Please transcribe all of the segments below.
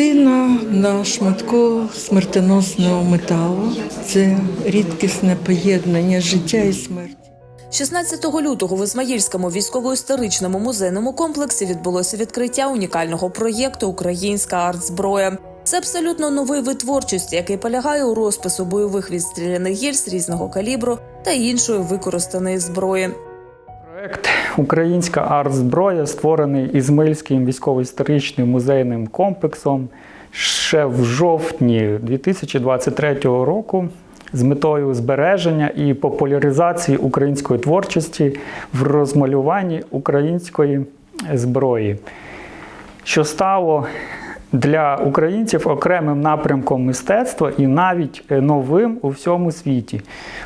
Картина на шматку смертоносного металу. Це рідкісне поєднання життя і смерті. 16 лютого в Ізмаїльському військово-історичному музейному комплексі відбулося відкриття унікального проєкту Українська артзброя. Це абсолютно новий вид творчості, який полягає у розпису бойових відстріляних гільз різного калібру та іншої використаної зброї. Проект Українська артзброя створений Ізмильським військово-історичним музейним комплексом ще в жовтні 2023 року з метою збереження і популяризації української творчості в розмалюванні української зброї, що стало для українців окремим напрямком мистецтва і навіть е, новим у всьому світі,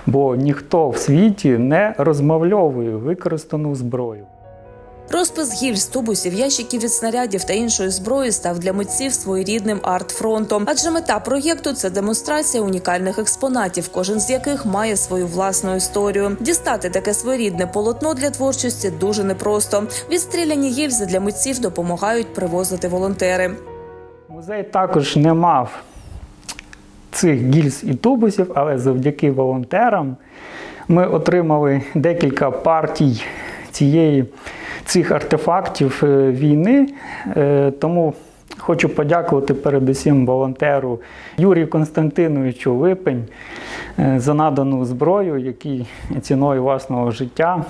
бо ніхто в світі не розмовльовує використану зброю. Розпис гільз, тубусів, ящиків від снарядів та іншої зброї став для митців своєрідним арт-фронтом. Адже мета проєкту це демонстрація унікальних експонатів, кожен з яких має свою власну історію. Дістати таке своєрідне полотно для творчості дуже непросто. Відстріляні гільзи для митців допомагають привозити волонтери. Музей також не мав цих гільз і тубусів, але завдяки волонтерам ми отримали декілька партій цієї, цих артефактів е, війни. Е, Тому хочу подякувати передусім волонтеру Юрію Константиновичу Липень е, за надану зброю, який ціною власного життя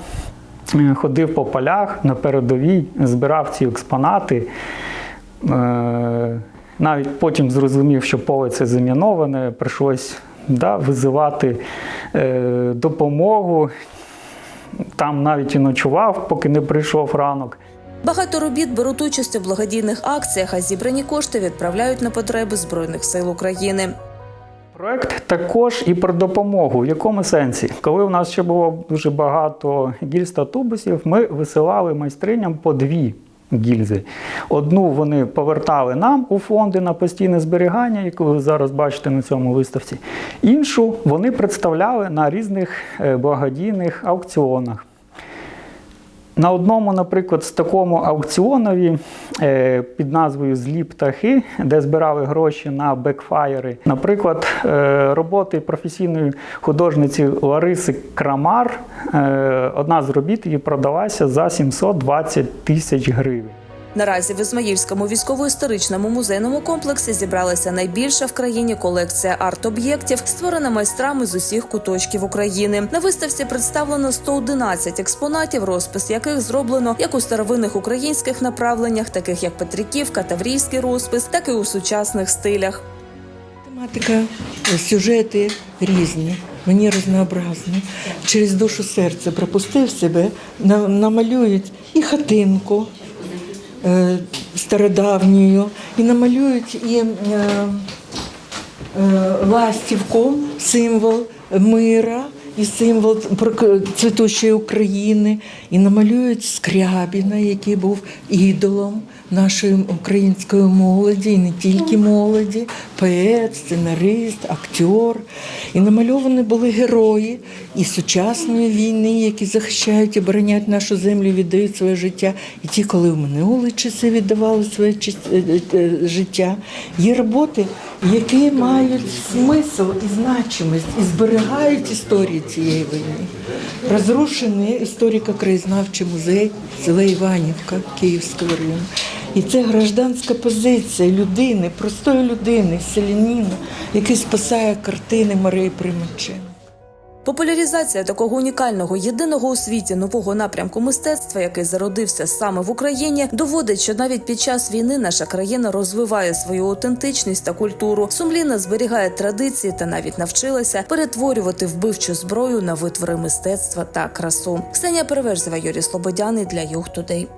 ходив по полях на передовій, збирав ці експонати. Навіть потім зрозумів, що поле це заміноване, прийшлось да, визивати е, допомогу. Там навіть і ночував, поки не прийшов ранок. Багато робіт беруть участь у благодійних акціях, а зібрані кошти відправляють на потреби збройних сил України. Проект також і про допомогу. В якому сенсі? Коли у нас ще було дуже багато гільз та тубусів, ми висилали майстриням по дві гільзи. Одну вони повертали нам у фонди на постійне зберігання, яку ви зараз бачите на цьому виставці. Іншу вони представляли на різних е, благодійних аукціонах. На одному, наприклад, з такому аукціонові е, під назвою Злі птахи, де збирали гроші на бекфаєри. Наприклад, е, роботи професійної художниці Лариси Крамар. Е, Одна з робіт її продалася за 720 тисяч гривень. Наразі в Ізмаїльському військово-історичному музейному комплексі зібралася найбільша в країні колекція арт-об'єктів, створена майстрами з усіх куточків України. На виставці представлено 111 експонатів, розпис яких зроблено як у старовинних українських направленнях, таких як Петриківка, Таврійський розпис, так і у сучасних стилях. Тематика, сюжети різні, мені різнообразні. Через душу серця пропустив себе, на- намалюють і хатинку е, стародавньою, і намалюють і е, е, ластівку, символ мира. І символ цвітущої України, і намалюють Скрябіна, який був ідолом нашої української молоді, і не тільки молоді, поет, сценарист, актер. І намальовані були герої і сучасної війни, які захищають і боронять нашу землю, віддають своє життя. І ті, коли в минулі часи віддавали своє е, е, е, життя. Є роботи, які мають смисл і значимість, і зберігають історії цієї війни. Розрушений історико-краєзнавчий музей села Іванівка Київського району. І це гражданська позиція людини, простої людини, селянина, який спасає картини Марії Примаченко. Популяризація такого унікального, єдиного у світі нового напрямку мистецтва, який зародився саме в Україні, доводить, що навіть під час війни наша країна розвиває свою аутентичність та культуру, сумлінно зберігає традиції та навіть навчилася перетворювати вбивчу зброю на витвори мистецтва та красу. Ксенія Переверзева, Юрій Слободяний для Юг Тудей.